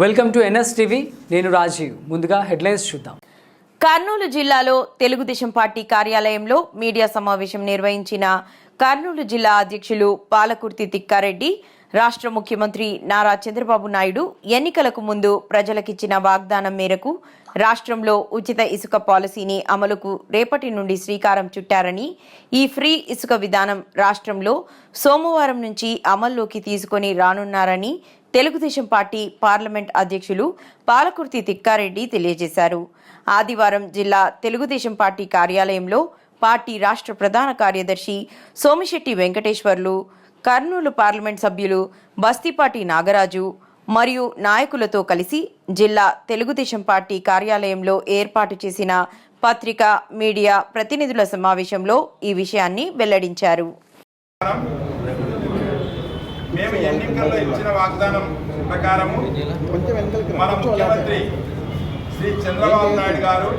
Welcome to NS TV. నేను రాజీవ్. ముందుగా headlines చూద్దాం. కర్నూలు జిల్లాలో తెలుగుదేశం పార్టీ కార్యాలయంలో మీడియా సమావేశం నిర్వహించిన కర్నూలు జిల్లా అధ్యక్షులు పాలకుర్తి తిక్కారెడ్డి రాష్ట్ర ముఖ్యమంత్రి నారా చంద్రబాబు నాయుడు ఎన్నికలకు ముందు ప్రజలకిచ్చిన వాగ్దానం మేరకు రాష్ట్రంలో ఉచిత ఇసుక పాలసీని అమలుకు రేపటి నుండి శ్రీకారం చుట్టారని ఈ ఫ్రీ ఇసుక విధానం రాష్ట్రంలో సోమవారం నుంచి అమల్లోకి తీసుకొని రానున్నారని తెలుగుదేశం పార్టీ పార్లమెంట్ అధ్యక్షులు పాలకుర్తి తిక్కారెడ్డి తెలియజేశారు. ఆదివారం జిల్లా తెలుగుదేశం పార్టీ కార్యాలయంలో పార్టీ రాష్ట్ర ప్రధాన కార్యదర్శి సోమిశెట్టి వెంకటేశ్వర్లు కర్నూలు పార్లమెంట్ సభ్యులు బస్తీపాటి నాగరాజు మరియు నాయకులతో కలిసి జిల్లా తెలుగుదేశం పార్టీ కార్యాలయంలో ఏర్పాటు చేసిన పత్రిక మీడియా ప్రతినిధుల సమావేశంలో ఈ విషయాన్ని వెల్లడించారు. ఎన్నికల్లో ఇచ్చిన వాగ్దానం ప్రకారము మన ముఖ్యమంత్రి శ్రీ చంద్రబాబు నాయుడు గారు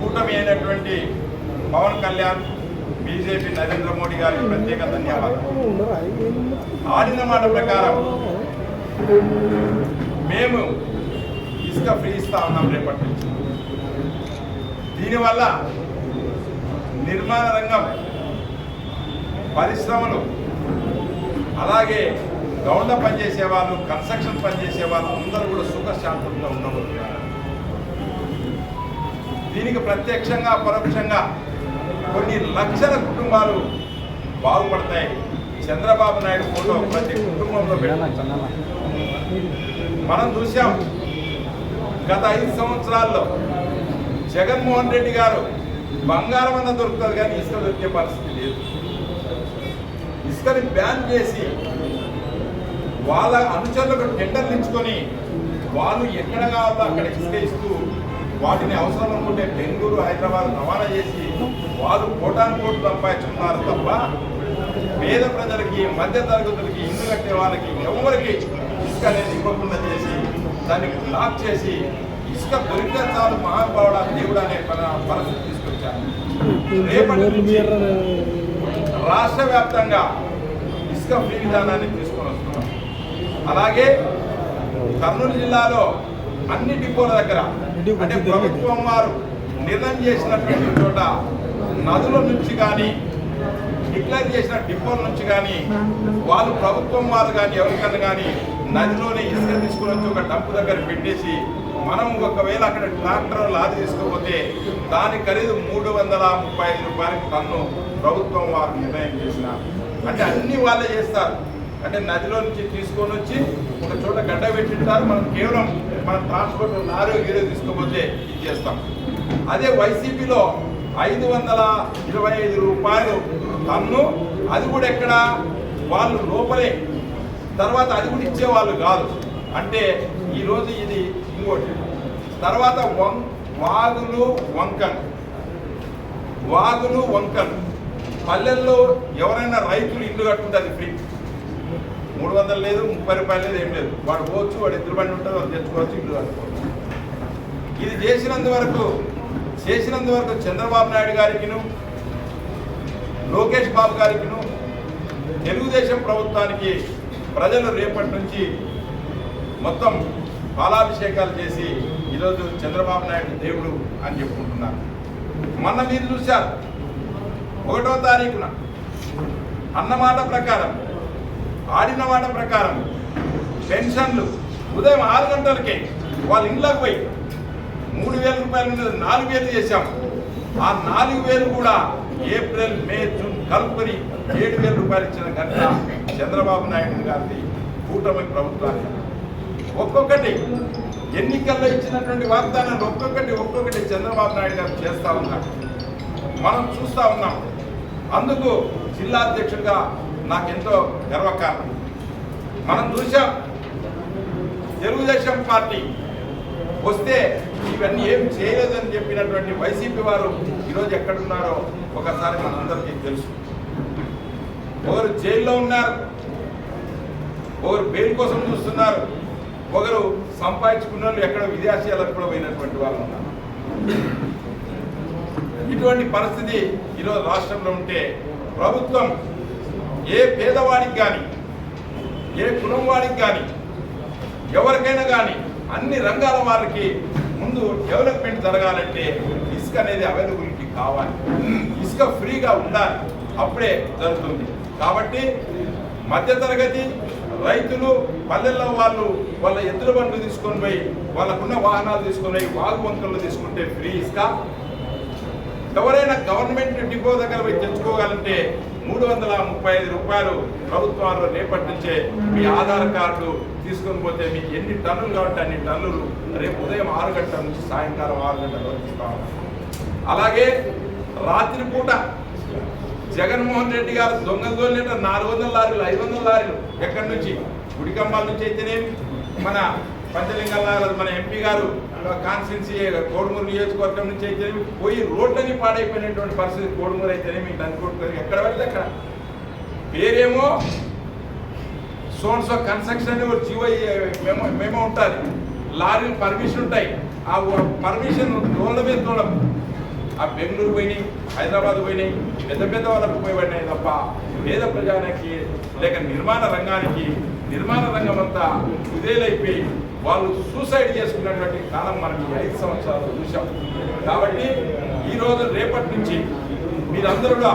కూటమి అయినటువంటి పవన్ కళ్యాణ్ బీజేపీ నరేంద్ర మోడీ గారికి ప్రత్యేక ధన్యవాదాలు. ఆడిన మాట ప్రకారం మేము ఇసుక ఫ్రీ ఇస్తా ఉన్నాం రేపటి నుంచి. దీనివల్ల నిర్మాణ రంగం పరిశ్రమలు అలాగే గ్రౌండ్లో పనిచేసే వాళ్ళు కన్స్ట్రక్షన్ పనిచేసే వాళ్ళు అందరూ కూడా సుఖశాంతంగా ఉండబోతున్నారు. దీనికి ప్రత్యక్షంగా పరోక్షంగా కొన్ని లక్షల కుటుంబాలు బాగుపడతాయి. చంద్రబాబు నాయుడు ఫోటో ప్రతి కుటుంబంలో మనం చూసాం గత ఐదు సంవత్సరాల్లో జగన్మోహన్ రెడ్డి గారు బంగారం అన్న దొరుకుతుంది కానీ ఇసుక దొరికే పరిస్థితి లేదు. ఇసుకని బ్యాన్ చేసి వాళ్ళ అనుచరులకు టెండర్లు ఇచ్చుకొని వాళ్ళు ఎక్కడ కావాలో అక్కడ ఇసుక ఇస్తూ వాటిని అవసరం అనుకుంటే బెంగళూరు హైదరాబాద్ రవాణా చేసి వాళ్ళు కోటాను కోట్లు సంపాదించుకున్నారు తప్ప పేద ప్రజలకి మధ్య తరగతులకి ఇల్లు కట్టే వాళ్ళకి ఎవరికి ఇసుక అనేది ఇవ్వకుండా చేసి దాన్ని బ్లాక్ చేసి ఇసుక దొరికితే చాలు మహానుభావుడ దేవుడు అనే పర- పరిస్థితి తీసుకొచ్చారు. రేపటి నుంచి రాష్ట్ర వ్యాప్తంగా ఇసుక ఫ్రీ విధానాన్ని తీసుకొని వస్తున్నాం అలాగే కర్నూలు జిల్లాలో అన్ని డిపోల దగ్గర అంటే ప్రభుత్వం వారు నిర్ణయం చేసినటువంటి చోట నదుల నుంచి కానీ డిక్లేర్ చేసిన డిపోల నుంచి కానీ వాళ్ళు ప్రభుత్వం వారు కానీ ఎవరికన్నా కానీ నదిలోనే ఇసుక తీసుకుని వచ్చి ఒక డంపు దగ్గర పెట్టేసి మనం ఒకవేళ అక్కడ ట్రాక్టర్ లారీ తీసుకుపోతే దాని ఖరీదు మూడు వందల ముప్పై ఐదు రూపాయలకి టన్ను ప్రభుత్వం వారు నిర్ణయం చేసిన అంటే అన్ని వాళ్ళే చేస్తారు. అంటే నదిలో నుంచి తీసుకొని వచ్చి ఒక చోట గడ్డ పెట్టింటారు మనం కేవలం మన ట్రాన్స్పోర్ట్ లారీ గీరో తీసుకుపోతే ఇది చేస్తాం. అదే వైసీపీలో ఐదు వందల ఇరవై ఐదు రూపాయలు టన్ను అది కూడా ఎక్కడ? వాళ్ళు లోపలే. తర్వాత అది కూడా ఇచ్చేవాళ్ళు కాదు. అంటే ఈరోజు ఇది ఇంకోటి. తర్వాత వం వాగులు వంకన్. వాగులు వంకలు పల్లెల్లో ఎవరైనా రైతులు ఇల్లు కట్టుకుంటే అది ఫ్రీ. మూడు వందలు లేదు ముప్పై రూపాయలు లేదు ఏం లేదు. వాడు పోవచ్చు వాడు ఇద్దరు బండి ఉంటుంది వాడు తెచ్చుకోవచ్చు ఇల్లు కట్టుకోవచ్చు. ఇది చేసినందు వరకు చేసినందు వరకు చంద్రబాబు నాయుడు గారికిను లోకేష్ బాబు గారికిను తెలుగుదేశం ప్రభుత్వానికి ప్రజలు రేపటి నుంచి మొత్తం పాలాభిషేకాలు చేసి ఈరోజు చంద్రబాబు నాయుడు దేవుడు అని చెప్పుకుంటున్నారు. మొన్న మీరు చూశారు ఒకటో తారీఖున. అన్నమాట ప్రకారం ఆడిన మాట ప్రకారం పెన్షన్లు ఉదయం ఆరు గంటలకే వాళ్ళ ఇంట్లోకి పోయి మూడు వేల రూపాయల నుండి నాలుగు వేలు చేశాం. ఆ నాలుగు వేలు కూడా ఏప్రిల్ మే జూన్ కలుపుకొని ఏడు వేల రూపాయలు ఇచ్చిన ఘటన చంద్రబాబు నాయుడు గారిది కూటమి ప్రభుత్వాన్ని ఒక్కొక్కటి ఎన్నికల్లో ఇచ్చినటువంటి వాగ్దానాలు ఒక్కొక్కటి ఒక్కొక్కటి చంద్రబాబు నాయుడు గారు చేస్తా ఉన్నారు. మనం చూస్తా ఉన్నాం. అందుకు జిల్లా అధ్యక్షుడిగా నాకెంతో గర్వకారణం. మనం చూసాం తెలుగుదేశం పార్టీ వస్తే ఇవన్నీ ఏం చేయలేదని చెప్పినటువంటి వైసీపీ వారు ఈరోజు ఎక్కడున్నారో ఒకసారి మనందరికీ తెలుసు. ఒకరు జైల్లో ఉన్నారు ఒకరు బెయిల్ కోసం చూస్తున్నారు ఒకరు సంపాదించుకున్న వాళ్ళు ఎక్కడ విదేశాలకు కూడా పోయినటువంటి వాళ్ళు ఉన్నారు. ఇటువంటి పరిస్థితి ఈరోజు రాష్ట్రంలో ఉంటే ప్రభుత్వం ఏ పేదవాడికి కానీ ఏ కులం వాడికి కానీ ఎవరికైనా కానీ అన్ని రంగాల వారికి ముందు డెవలప్మెంట్ జరగాలంటే ఇసుక అనేది అవైలబిలిటీ కావాలి. ఇసుక ఫ్రీగా ఉండాలి. అప్పుడే జరుగుతుంది. కాబట్టి మధ్యతరగతి రైతులు పల్లెల్లో వాళ్ళు వాళ్ళ ఎద్దుల బండ్లు తీసుకొని పోయి వాళ్ళకున్న వాహనాలు తీసుకొని పోయి వాగు వంకలు తీసుకుంటే ఫ్రీ ఇసుక. ఎవరైనా గవర్నమెంట్ డిపో దగ్గర పోయి తెచ్చుకోగలంటే మూడు వందల ముప్పై ఐదు రూపాయలు ప్రభుత్వాలు రేపటి నుంచే మీ ఆధార్ కార్డు తీసుకొని పోతే మీకు ఎన్ని టన్నులు కాబట్టి అన్ని టన్నులు రేపు ఉదయం ఆరు గంటల నుంచి సాయంకాలం ఆరు గంటల వరకు అలాగే రాత్రిపూట జగన్మోహన్ రెడ్డి గారు దొంగలు దొల్లేట నాలుగు వందల లారీలు ఐదు వందల లారీలు ఎక్కడి నుంచి? గుడికంబాల నుంచి అయితేనేమి? మన పంచలింగాల మన ఎంపీ గారు కాన్స్టిట్యున్సీ కోడుమూరు నియోజకవర్గం నుంచి అయితేనేమి పోయి రోడ్లని పాడైపోయినటువంటి పరిస్థితి కోడుమూరు అయితేనేమి అనుకుంటున్నారు ఎక్కడ వెళ్తే అక్కడ. పేరేమో సోన్సో కన్స్ట్రక్షన్ జీవో మేము మేము ఉంటుంది. లారీలు పర్మిషన్ ఉంటాయి. ఆ పర్మిషన్ రోడ్ల మీద తోడం ఆ బెంగళూరు పోయినాయి హైదరాబాద్ పోయినాయి పెద్ద పెద్ద వాళ్ళకు పడినాయి తప్ప పేద ప్రజానికి లేక నిర్మాణ రంగానికి నిర్మాణ రంగం అంతా కుదేలైపోయి వాళ్ళు సూసైడ్ చేసుకున్నటువంటి కాలం మనం ఈ ఐదు సంవత్సరాలు చూసాం కాబట్టి ఈ రోజు రేపటి నుంచి మీరందరూ కూడా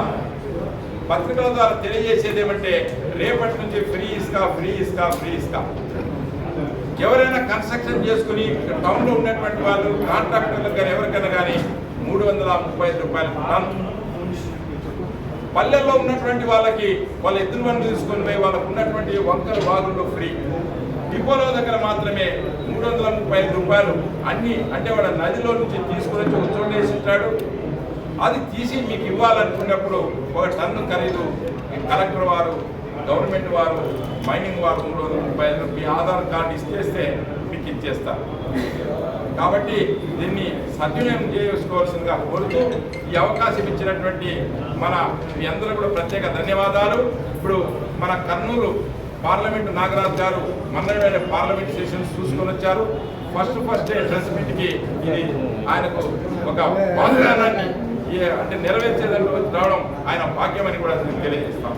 పత్రికల ద్వారా తెలియజేసేది ఏమంటే రేపటి నుంచి ఫ్రీ ఇస్కా ఫ్రీ ఇస్కా ఫ్రీ ఇస్కా ఎవరైనా కన్స్ట్రక్షన్ చేసుకుని టౌన్లో ఉన్నటువంటి వాళ్ళు కాంట్రాక్టర్లకు కానీ ఎవరికైనా కానీ మూడు వందల ముప్పై ఐదు రూపాయలు టన్ పల్లెల్లో ఉన్నటువంటి వాళ్ళకి వాళ్ళ ఎద్దుల బండ్లు తీసుకొని పోయి వాళ్ళకు ఉన్నటువంటి వంకలు వాగులు ఫ్రీ. డిపోలో దగ్గర మాత్రమే మూడు వందల ముప్పై ఐదు రూపాయలు అన్ని అంటే వాడు నదిలో నుంచి తీసుకుని వచ్చి ఒక చోట ఉంటాడు. అది తీసి మీకు ఇవ్వాలనుకున్నప్పుడు ఒక టన్ను ఖరీదు. కలెక్టర్ వారు గవర్నమెంట్ వారు మైనింగ్ వారు మూడు వందల ముప్పై ఐదు మీ ఆధార్ కార్డు ఇస్తేస్తే ఇచ్చేస్తారు కాబట్టి దీన్ని సద్వినియోగం చేసుకోవాల్సిందిగా కోరుతూ ఈ అవకాశం ఇచ్చినటువంటి మన మీ అందరూ కూడా ప్రత్యేక ధన్యవాదాలు. ఇప్పుడు మన కర్నూలు పార్లమెంటు నాగరాజు గారు మందమైన పార్లమెంట్ సెషన్స్ చూసుకొని వచ్చారు. ఫస్ట్ ఫస్ట్ డ్రెస్ మీట్కి ఇది ఆయనకు ఒక వాగ్దానాన్ని అంటే నెరవేర్చేదానికి రావడం ఆయన భాగ్యమని కూడా తెలియజేస్తాం